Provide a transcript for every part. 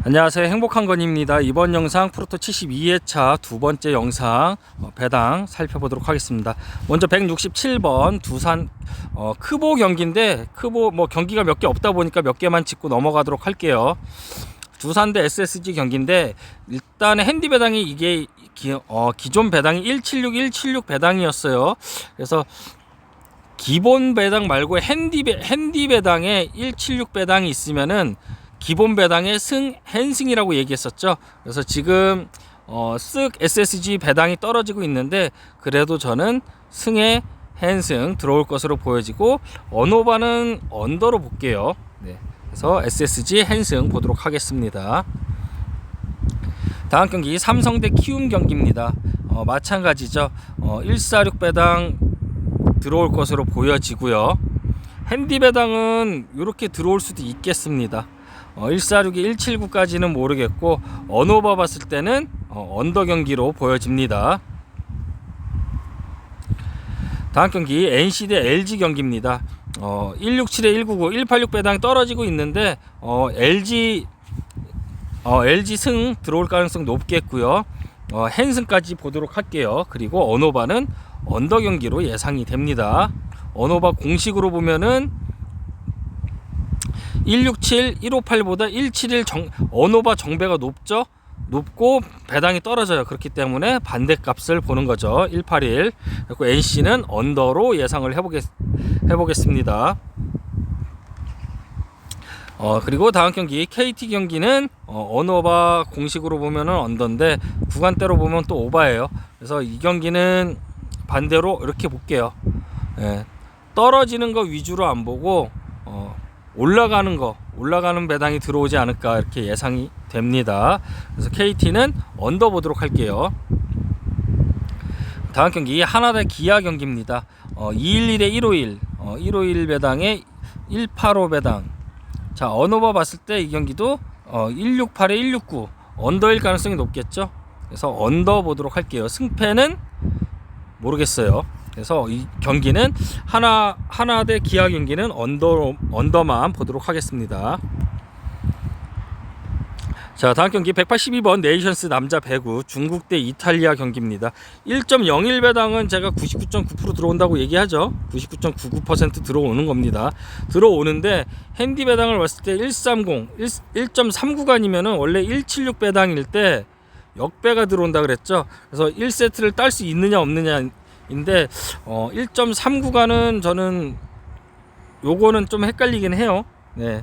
안녕하세요. 행복한 건입니다. 이번 영상 프로토 72회차 두 번째 영상 어, 배당 살펴보도록 하겠습니다. 먼저 167번 두산 어, 크보 경기인데 크보 뭐 경기가 몇 개 없다 보니까 몇 개만 짚고 넘어가도록 할게요. 두산 대 SSG 경기인데 일단 핸디 배당이 이게 기, 어, 기존 배당이 176 176 배당이었어요. 그래서 기본 배당 말고 핸디 배, 핸디 배당에 176 배당이 있으면은 기본 배당의 승 헨승이라고 얘기했었죠. 그래서 지금 어, 쓱 SSG 배당이 떨어지고 있는데 그래도 저는 승의 헨승 들어올 것으로 보여지고 언오바는 언더로 볼게요. 네. 그래서 SSG 헨승 보도록 하겠습니다. 다음 경기 삼성 대 키움 경기입니다. 어, 마찬가지죠. 어, 146 배당 들어올 것으로 보여지고요. 핸디 배당은 이렇게 들어올 수도 있겠습니다. 어, 146이 179까지는 모르겠고 언오버 봤을 때는 어, 언더 경기로 보여집니다. 다음 경기 NC 대 LG 경기입니다. 어, 167에 199, 186 배당이 떨어지고 있는데 어, LG 어, LG 승 들어올 가능성 높겠고요. 어, 헨승까지 보도록 할게요. 그리고 언오바는 언더 경기로 예상이 됩니다. 언오바 공식으로 보면은 167, 158보다 171 정, 언오바 정배가 높죠? 높고 배당이 떨어져요. 그렇기 때문에 반대 값을 보는 거죠. 181. 그리고 NC는 언더로 예상을 해보겠, 해보겠습니다. 어, 그리고 다음 경기 KT 경기는 어, 언오바 공식으로 보면은 언더인데 구간대로 보면 또 오바예요. 그래서 이 경기는 반대로 이렇게 볼게요. 예, 떨어지는 거 위주로 안 보고 어, 올라가는 거 올라가는 배당이 들어오지 않을까 이렇게 예상이 됩니다. 그래서 KT는 언더 보도록 할게요. 다음 경기 하나 대 기아 경기입니다. 어, 211에 151, 어, 151 배당에 185 배당. 자 언어바 봤을 때 이 경기도 어, 168에 169 언더일 가능성이 높겠죠. 그래서 언더 보도록 할게요. 승패는 모르겠어요. 그래서 이 경기는 하나 하나 대 기아 경기는 언더 언더만 보도록 하겠습니다. 자 다음 경기 182번 네이션스 남자 배구 중국 대 이탈리아 경기입니다. 1.01 배당은 제가 99.9% 들어온다고 얘기하죠. 99.99% 들어오는 겁니다. 들어오는데 핸디 배당을 봤을 때 130, 1, 1.3구간이면은 원래 176 배당일 때 역배가 들어온다 그랬죠. 그래서 1세트를 딸 수 있느냐 없느냐 인데 어, 1.3 구간은 저는 요거는 좀 헷갈리긴 해요. 네.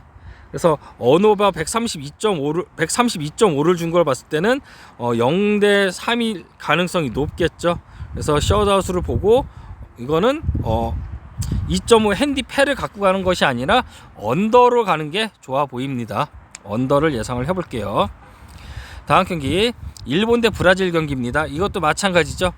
그래서 언어바 132.5를 132.5를 준 걸 봤을 때는 어 0대 3일 가능성이 높겠죠. 그래서 셧아웃을 보고 이거는 어 2.5 핸디 패를 갖고 가는 것이 아니라 언더로 가는 게 좋아 보입니다. 언더를 예상을 해 볼게요. 다음 경기 일본 대 브라질 경기입니다. 이것도 마찬가지죠.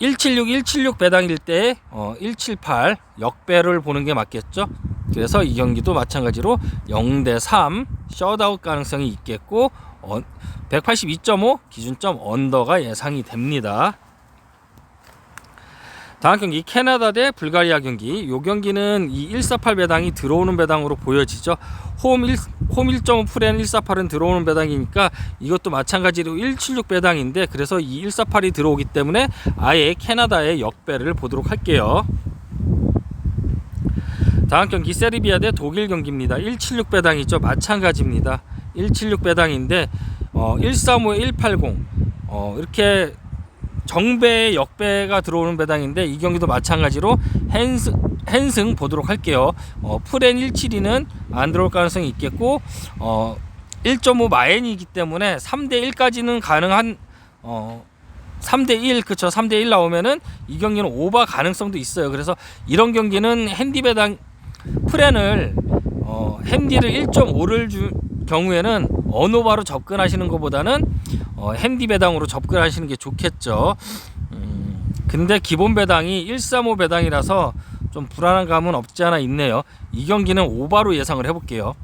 176 176 배당일 때 어, 178 역배를 보는 게 맞겠죠. 그래서 이 경기도 마찬가지로 0대 3 셧아웃 가능성이 있겠고 어, 182.5 기준점 언더가 예상이 됩니다. 다음 경기 캐나다 대 불가리아 경기. 이 경기는 이 148 배당이 들어오는 배당으로 보여지죠. 홈 1, 홈 1.5 프레는 148은 들어오는 배당이니까 이것도 마찬가지로 176 배당인데 그래서 이 148이 들어오기 때문에 아예 캐나다의 역배를 보도록 할게요. 다음 경기 세르비아 대 독일 경기입니다. 176 배당이죠. 마찬가지입니다. 176 배당인데 어, 135, 180 어, 이렇게 정배의 역배가 들어오는 배당인데 이 경기도 마찬가지로 헨스, 헨승 보도록 할게요. 어, 프렌 172는 안 들어올 가능성이 있겠고 어, 1.5 마엔이기 때문에 3대 1까지는 가능한 어, 3대 1 그쵸 3대 1 나오면은 이 경기는 오바 가능성도 있어요. 그래서 이런 경기는 핸디 배당 프렌을 어, 핸디를 1.5를 줄 경우에는 언오바로 접근하시는 것보다는 어, 핸디 배당으로 접근하시는 게 좋겠죠. 음, 근데 기본 배당이 135 배당이라서 좀 불안한 감은 없지 않아 있네요. 이 경기는 오바로 예상을 해볼게요.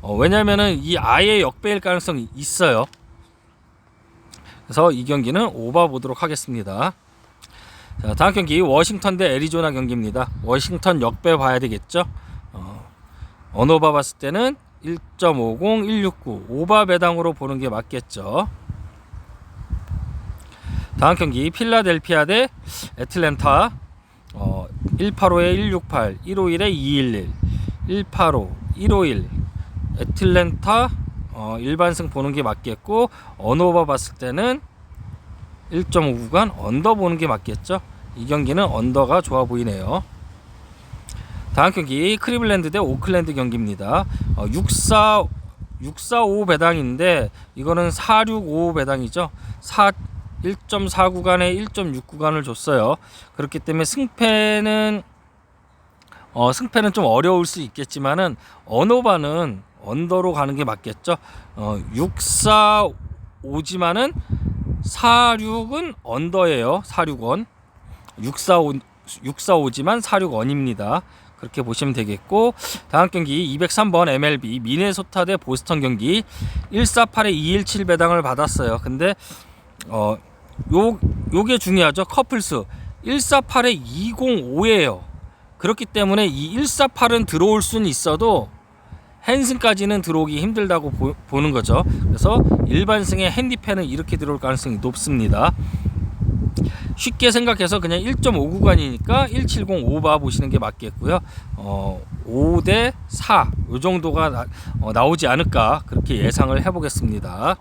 어, 왜냐면은 이 아예 역배일 가능성이 있어요. 그래서 이 경기는 오바 보도록 하겠습니다. 자, 다음 경기 워싱턴 대 애리조나 경기입니다. 워싱턴 역배 봐야 되겠죠. 어, 언어바 봤을 때는 1.50, 169 오바 배당으로 보는 게 맞겠죠. 다음 경기 필라델피아 대 애틀랜타 어, 185에 168, 151에 211, 185, 151 애틀랜타 어, 일반승 보는 게 맞겠고 언오버 봤을 때는 1.5 구간 언더 보는 게 맞겠죠. 이 경기는 언더가 좋아 보이네요. 다음 경기 크리블랜드 대 오클랜드 경기입니다. 어, 64 645 배당인데 이거는 465 배당이죠. 4 1.4 구간에 1.6 구간을 줬어요. 그렇기 때문에 승패는 어, 승패는 좀 어려울 수 있겠지만은 언오바는 언더로 가는 게 맞겠죠. 어, 645지만은 46은 언더예요. 46원. 645 645지만 46원입니다. 그렇게 보시면 되겠고 다음 경기 203번 MLB 미네소타 대 보스턴 경기 148에 217 배당을 받았어요. 근데 어 요 요게 중요하죠. 커플스 148에 205예요. 그렇기 때문에 이 148은 들어올 수는 있어도 핸슨까지는 들어오기 힘들다고 보, 보는 거죠. 그래서 일반승의 핸디펜은 이렇게 들어올 가능성이 높습니다. 쉽게 생각해서 그냥 1.5 구간이니까 170 오바 보시는 게 맞겠고요. 어, 5대 4, 요 정도가 나, 어, 나오지 않을까 그렇게 예상을 해보겠습니다.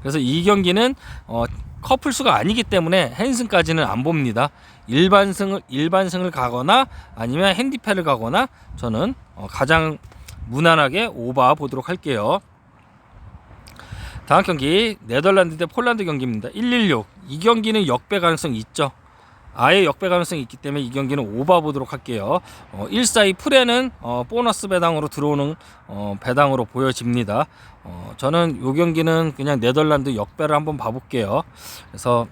그래서 이 경기는 어, 커플 수가 아니기 때문에 핸슨까지는 안 봅니다. 일반승을 일반승을 가거나 아니면 핸디패를 가거나 저는 어, 가장 무난하게 오바 보도록 할게요. 다음 경기 네덜란드 대 폴란드 경기입니다. 116. 이 경기는 역배 가능성 있죠. 아예 역배 가능성이 있기 때문에 이 경기는 오바 보도록 할게요. 어, 142 풀에는 어, 보너스 배당으로 들어오는 어, 배당으로 보여집니다. 어, 저는 이 경기는 그냥 네덜란드 역배를 한번 봐볼게요. 그래서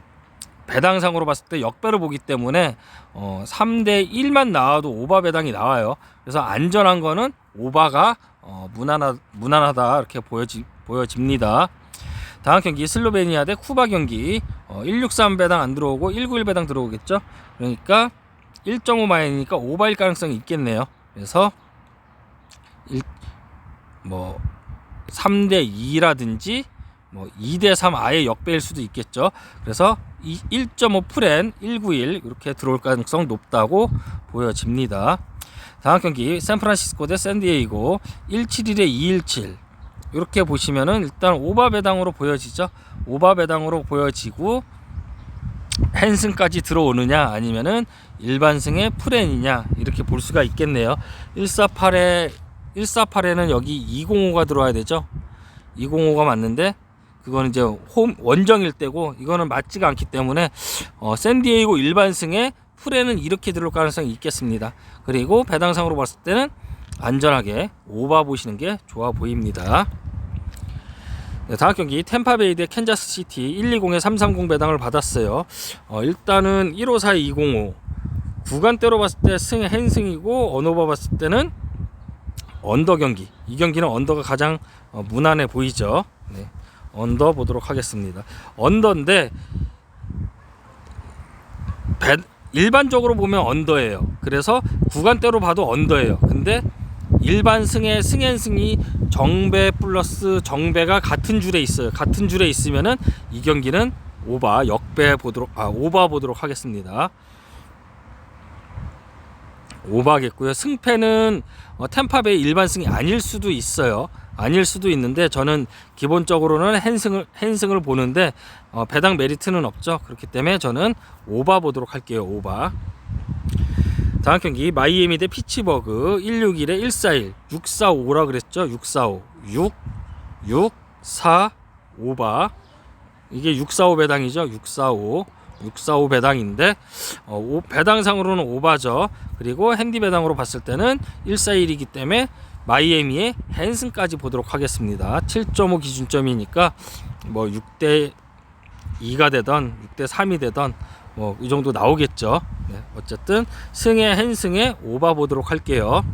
배당상으로 봤을 때 역배를 보기 때문에 어, 3대 1만 나와도 오바 배당이 나와요. 그래서 안전한 거는 오바가 어, 무난하, 무난하다 이렇게 보여지, 보여집니다. 다음 경기 슬로베니아 대 쿠바 경기 어, 163 배당 안 들어오고 191 배당 들어오겠죠. 그러니까 1.5 마이니까 오바일 가능성이 있겠네요. 그래서 1, 뭐 3대 2라든지 뭐 2대 3 아예 역배일 수도 있겠죠. 그래서 1.5 프렌 191 이렇게 들어올 가능성 높다고 보여집니다. 다음 경기 샌프란시스코 대 샌디에이고 171에 217 이렇게 보시면은 일단 오바 배당으로 보여지죠. 오바 배당으로 보여지고 핸슨까지 들어오느냐 아니면은 일반승의 프렌이냐 이렇게 볼 수가 있겠네요. 148에 148에는 여기 205가 들어와야 되죠. 205가 맞는데 그거는 이제 홈 원정일 때고 이거는 맞지가 않기 때문에 어, 샌디에이고 일반승의 프렌은 이렇게 들어올 가능성이 있겠습니다. 그리고 배당상으로 봤을 때는 안전하게 오바 보시는 게 좋아 보입니다. 네, 다음 경기 템파베이 대 캔자스 시티 120에 330 배당을 받았어요. 어, 일단은 154, 205 구간대로 봤을 때 승, 핸승이고 언오버 봤을 때는 언더 경기. 이 경기는 언더가 가장 어, 무난해 보이죠. 네. 언더 보도록 하겠습니다. 언더인데 배, 일반적으로 보면 언더예요. 그래서 구간대로 봐도 언더예요. 근데 일반 승의 승앤승이 정배 플러스 정배가 같은 줄에 있어요. 같은 줄에 있으면은 이 경기는 오바 역배 보도록 아 오바 보도록 하겠습니다. 오바겠고요. 승패는 어, 템파베이 일반 승이 아닐 수도 있어요. 아닐 수도 있는데 저는 기본적으로는 핸승을 핸승을 보는데 어, 배당 메리트는 없죠. 그렇기 때문에 저는 오바 보도록 할게요. 오바. 다음 경기 마이애미 대 피츠버그 161에 141 645라 그랬죠? 645 6 6 4 5바. 이게 645 배당이죠? 645 645 배당인데 어, 오, 배당상으로는 오바죠. 그리고 핸디 배당으로 봤을 때는 141이기 때문에 마이애미의 핸슨까지 보도록 하겠습니다. 7.5 기준점이니까 뭐 6대 2가 되던 6대 3이 되던 뭐 이 정도 나오겠죠. 네, 어쨌든 승에 핸승에 오바 보도록 할게요.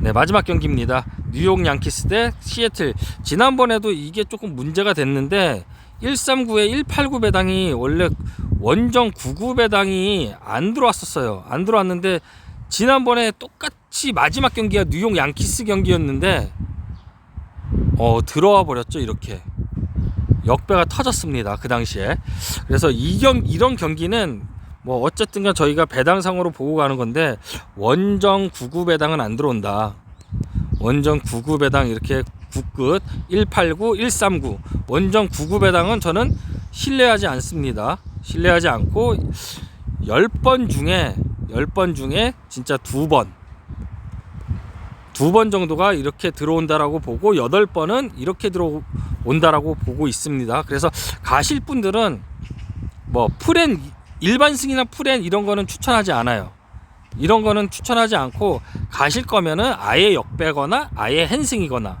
네 마지막 경기입니다. 뉴욕 양키스 대 시애틀. 지난번에도 이게 조금 문제가 됐는데 139에 189 배당이 원래 원정 99 배당이 안 들어왔었어요. 안 들어왔는데 지난번에 똑같 마치 마지막 경기가 뉴욕 양키스 경기였는데 어 들어와 버렸죠 이렇게 역배가 터졌습니다 그 당시에. 그래서 이경 이런 경기는 뭐 어쨌든 간 저희가 배당상으로 보고 가는 건데 원정 99 배당은 안 들어온다. 원정 99 배당 이렇게 9끝 189 139 원정 99 배당은 저는 신뢰하지 않습니다. 신뢰하지 않고 10번 중에 10번 중에 진짜 두번. 두 번 정도가 이렇게 들어온다라고 보고 여덟 번은 이렇게 들어 온다라고 보고 있습니다. 그래서 가실 분들은 뭐 풀엔 일반 승이나 풀엔 이런 거는 추천하지 않아요. 이런 거는 추천하지 않고 가실 거면은 아예 역배거나 아예 핸승이거나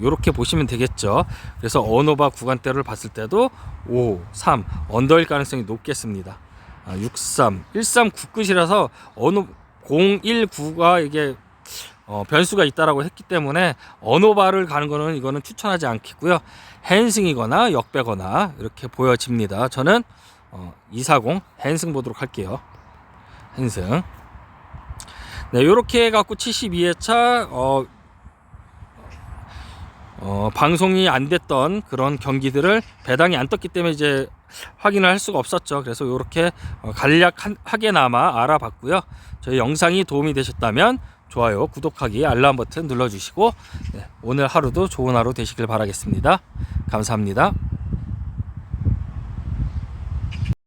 이렇게 보시면 되겠죠. 그래서 언오바 구간대를 봤을 때도 5, 3 언더일 가능성이 높겠습니다. 아, 6, 3, 1, 3 9끝이라서 어느 0, 1, 9가 이게 어, 변수가 있다라고 했기 때문에 언어바를 가는 거는 이거는 추천하지 않겠고요. 핸승이거나 역배거나 이렇게 보여집니다. 저는 어, 240 핸승 보도록 할게요. 핸승. 네, 요렇게 해 갖고 72회차 어, 어, 방송이 안 됐던 그런 경기들을 배당이 안 떴기 때문에 이제 확인을 할 수가 없었죠. 그래서 이렇게 어, 간략하게나마 알아봤고요. 저희 영상이 도움이 되셨다면 좋아요, 구독하기, 알람 버튼 눌러주시고 네, 오늘 하루도 좋은 하루 되시길 바라겠습니다. 감사합니다.